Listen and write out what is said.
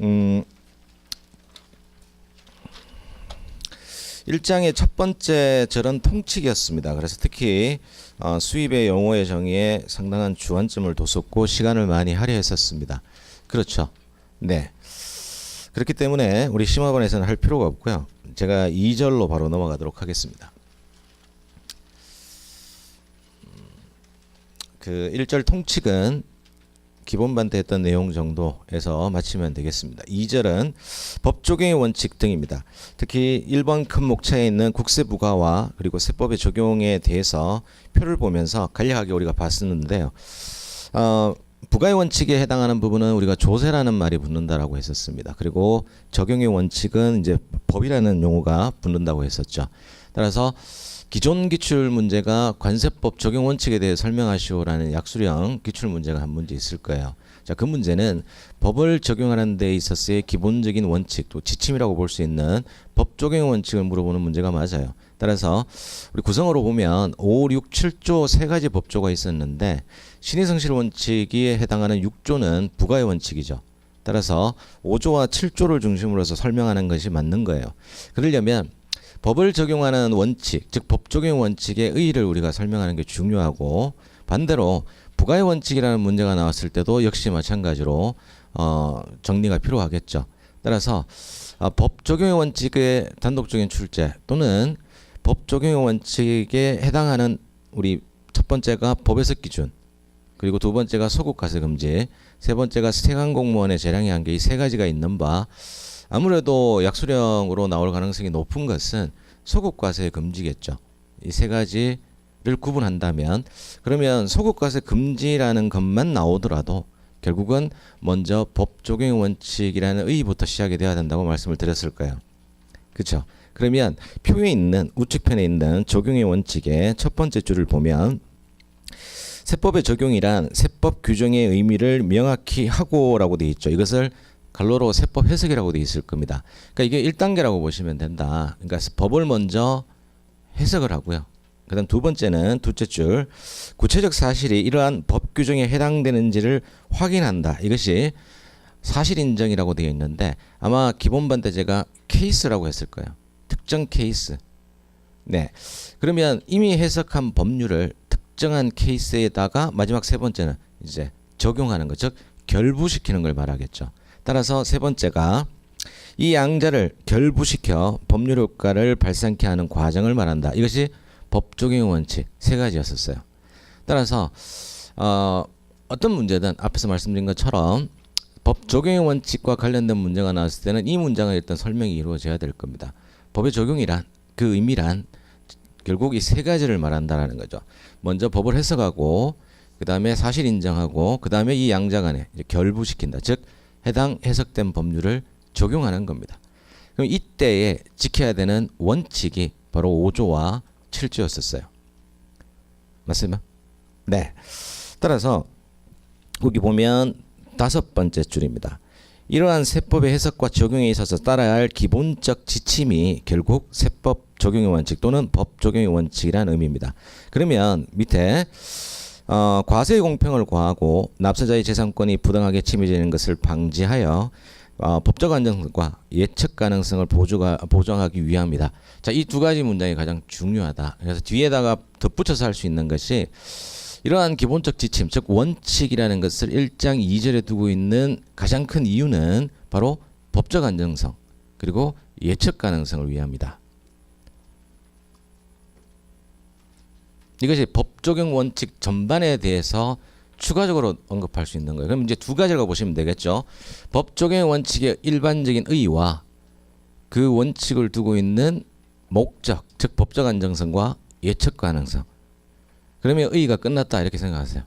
음, 1장의 첫 번째 절은 통칙이었습니다. 그래서 특히 어, 수입의 용어의 정의에 상당한 주안점을 뒀었고 시간을 많이 할애했었습니다. 그렇죠. 네. 그렇기 때문에 우리 심화반에서는 할 필요가 없고요. 제가 2절로 바로 넘어가도록 하겠습니다. 그 1절 통칙은 기본 반대했던 내용 정도에서 마치면 되겠습니다. 2절은 법 적용의 원칙 등입니다. 특히 1번 큰 목차에 있는 국세 부과와 그리고 세법의 적용에 대해서 표를 보면서 간략하게 우리가 봤었는데요. 어, 부가의 원칙에 해당하는 부분은 우리가 조세라는 말이 붙는다라고 했었습니다. 그리고 적용의 원칙은 이제 법이라는 용어가 붙는다고 했었죠. 따라서 기존 기출 문제가 관세법 적용 원칙에 대해 설명하시오라는 약수령 기출 문제가 한 문제 있을 거예요. 자, 그 문제는 법을 적용하는 데 있어서의 기본적인 원칙, 또 지침이라고 볼 수 있는 법 적용 원칙을 물어보는 문제가 맞아요. 따라서 우리 구성으로 보면 5, 6, 7조 세 가지 법조가 있었는데 신의성실 원칙에 해당하는 6조는 부가의 원칙이죠. 따라서 5조와 7조를 중심으로 해서 설명하는 것이 맞는 거예요. 그러려면 법을 적용하는 원칙, 즉 법 적용 원칙의 의의를 우리가 설명하는 게 중요하고 반대로 부가의 원칙이라는 문제가 나왔을 때도 역시 마찬가지로 어, 정리가 필요하겠죠. 따라서 어, 법 적용의 원칙의 단독적인 출제 또는 법 적용의 원칙에 해당하는 우리 첫 번째가 법에서 기준 그리고 두 번째가 소국 과세 금지 세 번째가 세관 공무원의 재량의 한계 이세 가지가 있는 바 아무래도 약수령으로 나올 가능성이 높은 것은 소국과세 금지겠죠. 이 세 가지를 구분한다면 그러면 소국과세 금지라는 것만 나오더라도 결국은 먼저 법 적용 원칙이라는 의의부터 시작이 돼야 된다고 말씀을 드렸을 거예요. 그렇죠? 그러면 표에 있는 우측편에 있는 적용의 원칙의 첫 번째 줄을 보면 세법의 적용이란 세법 규정의 의미를 명확히 하고라고 돼 있죠. 이것을 갈로로 세법 해석이라고 돼 있을 겁니다. 그러니까 이게 1단계라고 보시면 된다. 그러니까 법을 먼저 해석을 하고요. 그다음 두 번째는 둘째 줄 구체적 사실이 이러한 법 규정에 해당되는지를 확인한다. 이것이 사실 인정이라고 되어 있는데 아마 기본 반대 제가 케이스라고 했을 거예요. 특정 케이스. 네. 그러면 이미 해석한 법률을 특정한 케이스에다가 마지막 세 번째는 이제 적용하는 것, 즉 결부시키는 걸 말하겠죠. 따라서 세 번째가 이 양자를 결부시켜 법률 효과를 발생케 하는 과정을 말한다. 이것이 법 적용 원칙 세 가지였었어요. 따라서 어, 어떤 문제든 앞에서 말씀드린 것처럼 법 적용의 원칙과 관련된 문제가 나왔을 때는 이 문장을 일단 설명이 이루어져야 될 겁니다. 법의 적용이란 그 의미란 결국 이 세 가지를 말한다라는 거죠. 먼저 법을 해석하고 그 다음에 사실 인정하고 그 다음에 이 양자 간에 결부시킨다. 즉 해당 해석된 법률을 적용하는 겁니다. 그럼 이때에 지켜야 되는 원칙이 바로 5조와 7조였었어요. 맞습니까? 네. 따라서 거기 보면 다섯 번째 줄입니다. 이러한 세법의 해석과 적용에 있어서 따라야 할 기본적 지침이 결국 세법 적용의 원칙 또는 법 적용의 원칙이라는 의미입니다. 그러면 밑에 어, 과세의 공평을 구하고 납세자의 재산권이 부당하게 침해되는 것을 방지하여 어, 법적 안정성과 예측 가능성을 보조가, 보정하기 위함이다. 자, 이 두 가지 문장이 가장 중요하다. 그래서 뒤에다가 덧붙여서 할 수 있는 것이 이러한 기본적 지침, 즉 원칙이라는 것을 1장 2절에 두고 있는 가장 큰 이유는 바로 법적 안정성 그리고 예측 가능성을 위함이다. 이것이 법 적용 원칙 전반에 대해서 추가적으로 언급할 수 있는 거예요. 그럼 이제 두 가지라고 보시면 되겠죠. 법 적용 원칙의 일반적인 의의와 그 원칙을 두고 있는 목적, 즉 법적 안정성과 예측 가능성. 그러면 의의가 끝났다 이렇게 생각하세요.